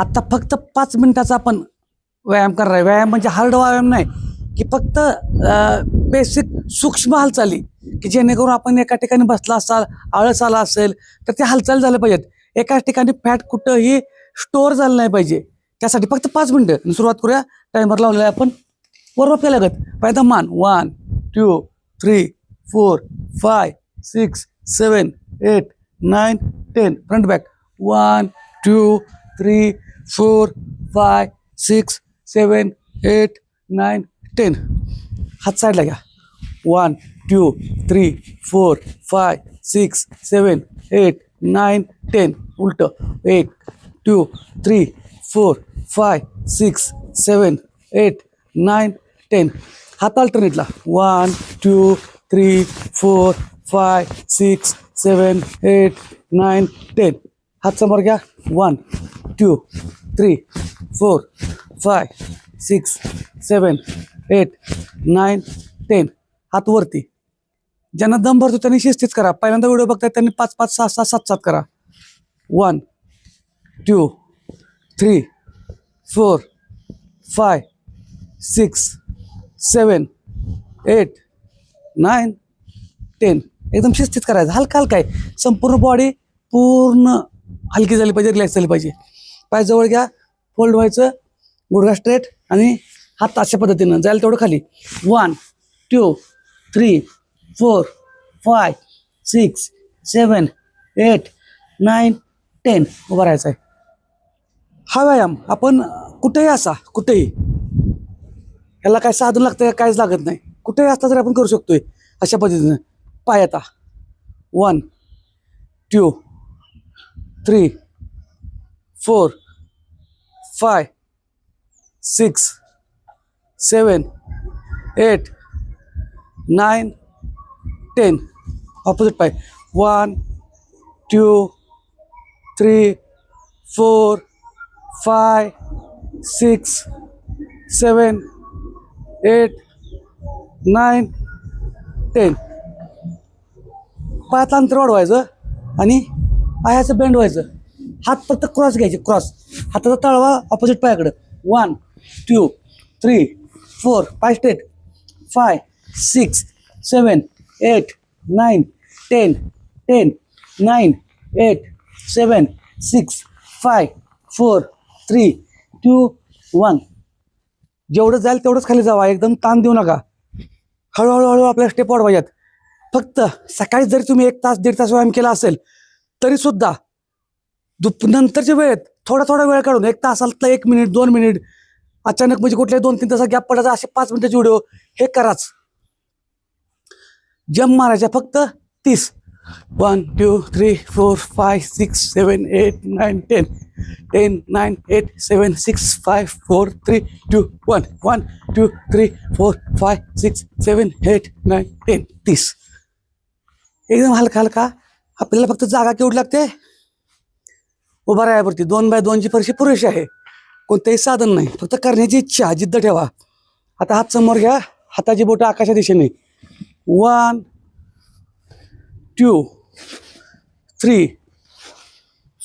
आत्ता फक्त पाच मिनटाचा आपण व्यायाम करणार आहे. व्यायाम म्हणजे हार्ड व्यायाम नाही की फक्त बेसिक सूक्ष्म हालचाली की जेणेकरून आपण एका ठिकाणी बसला असाल आळस आला असेल तर ते हालचाल झाल्या पाहिजेत. एकाच ठिकाणी फॅट कुठंही स्टोअर झालं नाही पाहिजे. त्यासाठी फक्त पाच मिनटं. सुरुवात करूया. टायमर लावलेला आहे आपण. वरवा केल्या लागत पहिल्यांदा मान. One two three four five six seven eight nine ten front back one two three four five six seven eight nine ten हात साईडला घ्या one two three four five six seven eight nine ten उलटं एक two three four five six seven eight nine ten हात अल्टरनेटला one two three four five six seven eight nine ten हात समोर घ्या one two three four five six seven eight nine ten हात वरती. ज्यांना दम भरतो त्यांनी शिस्तीच करा. पहिल्यांदा व्हिडिओ बघताय त्यांनी पाच पाच सहा सहा सात सात करा. One two three four five six seven eight nine ten एकदम शिस्तीत करायचं. हलका हलका आहे. संपूर्ण बॉडी पूर्ण हलकी झाली पाहिजे रिलॅक्स झाली पाहिजे. पाय जवळ घ्या फोल्ड व्हायचं गुडघा स्ट्रेट आणि हात अशा पद्धतीनं. जायला तेवढं खाली. One two three four five six seven eight nine ten उभं राहायचं आहे हा व्यायाम आपण कुठेही असा कुठेही. ह्याला काय साधन लागतं काहीच लागत नाही. कुठेही असता तरी आपण करू शकतोय अशा पद्धतीनं. पाय आता. One two three four five six seven eight nine ten. Opposite पाय. One two three four five six seven eight nine ten. पायातलं अंतर वाढवायचं आणि पायाचं बेंड व्हायचं. हात फक्त क्रॉस घ्यायचे क्रॉस. हाताचा तळवा ऑपोजिट पायाकडं. वन टू थ्री फोर पाय straight five six seven eight nine ten ten nine eight seven six five four three two one जेवढं जाईल तेवढंच खाली जावा. एकदम ताण देऊ नका. हळूहळू हळू आपल्या स्टेप वाढवायच्यात. फक्त सकाळी जरी तुम्ही एक तास दीड तास व्यायाम केला असेल तरीसुद्धा दुप नंतरच्या वेळेत थोडा थोडा वेळ काढून एक तासाला एक मिनिट दोन मिनिट अचानक म्हणजे कुठल्या दोन तीन तासा गॅप पडायचा असे पाच मिनिटाचे व्हिडिओ हे कराच. जम मारायच्या फक्त तीस. One two three four five six seven eight nine ten ten nine eight seven six five four three two one one two three four five six seven eight nine ten तीस. एकदम हलका हलका. आपल्याला फक्त जागा केवढी लागते? उभा राहायवरती. दोन बाय दोनची फरशी पुरेशी आहे. कोणतंही साधन नाही. फक्त करण्याची इच्छा जिद्द ठेवा. आता हात समोर घ्या. हाताची बोटं आकाशा दिशेने. One two three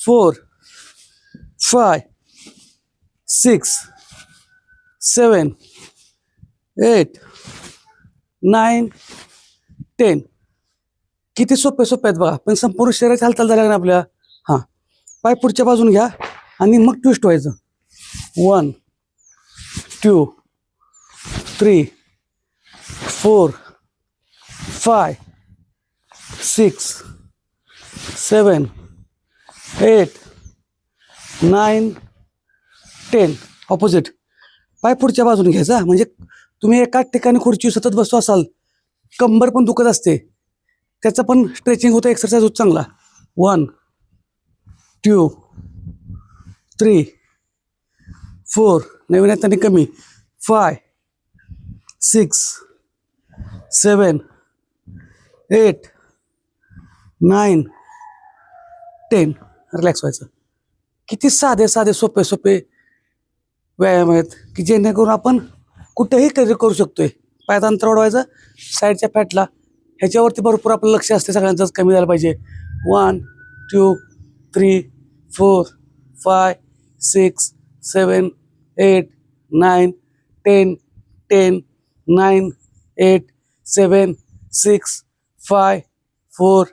four five six seven eight nine ten किती सोपे सोपे आहेत बघा. पण संपूर्ण शरीराची हालचाल झाल्या ना आपल्या? हां. पाय पुढच्या बाजून घ्या आणि मग ट्विस्ट व्हायचं. One two three four five six seven eight nine ten opposite पाय पुढच्या बाजून घ्यायचा. म्हणजे तुम्ही एकाच ठिकाणी खुर्ची सतत बसू असाल कंबर पण दुखत असते. त्याचं पण स्ट्रेचिंग होतं एक्सरसाइज होत चांगला. वन टू थ्री फोर नवीन आहेत त्यांनी कमी five six seven eight nine ten relax व्हायचं किती साधे साधे सोपे सोपे व्यायाम आहेत की जेणेकरून आपण कुठेही कधी करू शकतोय. पायात अंतर वाढवायचं साईडच्या फॅटला ह्याच्यावरती भरपूर आपलं लक्ष असते सगळ्यांचंच. कमी झालं पाहिजे. One two three four five six seven eight nine ten ten nine eight seven six five four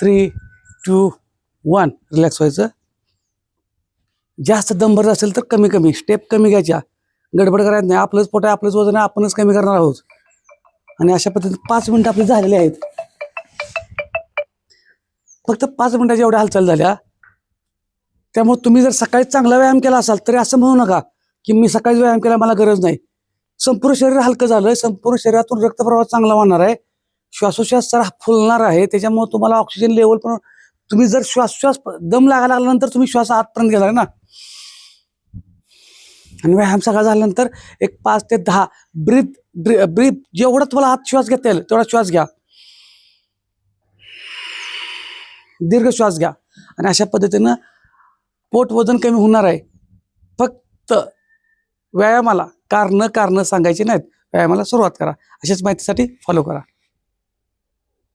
three two one. Relax व्हायचं. जास्त दंबर असेल तर कमी कमी. स्टेप कमी घ्यायच्या. गडबड करायचं नाही. आपलंच पोट आहे आपलंच वजन आहे आपणच कमी करणार आहोत. आणि अशा पद्धतीने पाच मिनिटं आपली झालेली आहेत. फक्त पाच मिनिटाच्या एवढ्या हालचाल झाल्या. त्यामुळे तुम्ही जर सकाळी चांगला व्यायाम केला असाल तरी असं म्हणू नका की मी सकाळी व्यायाम केला मला गरज नाही. संपूर्ण शरीर हलकं झालं संपूर्ण शरीरातून रक्तप्रवाह चांगला वाढणार आहे. श्वासोश्वास जरा फुलणार आहे त्याच्यामुळे तुम्हाला ऑक्सिजन लेवल पण तुम्ही जर श्वासोश्वास दम लागायला लागल्यानंतर तुम्ही श्वास आतपर्यंत गेला ना. आणि व्यायाम सगळा झाल्यानंतर एक पाच ते दहा ब्रीथ ब्रीथ जेवढा तुम्हाला आत श्वास घेता येईल तेवढा श्वास घ्या. दीर्घ श्वास घ्या. आणि अशा पद्धतीनं पोट वजन कमी होणार आहे. फक्त व्यायामाला कारणं कारणं सांगायची नाहीत. व्यायामाला सुरुवात करा. अशाच माहितीसाठी फॉलो करा.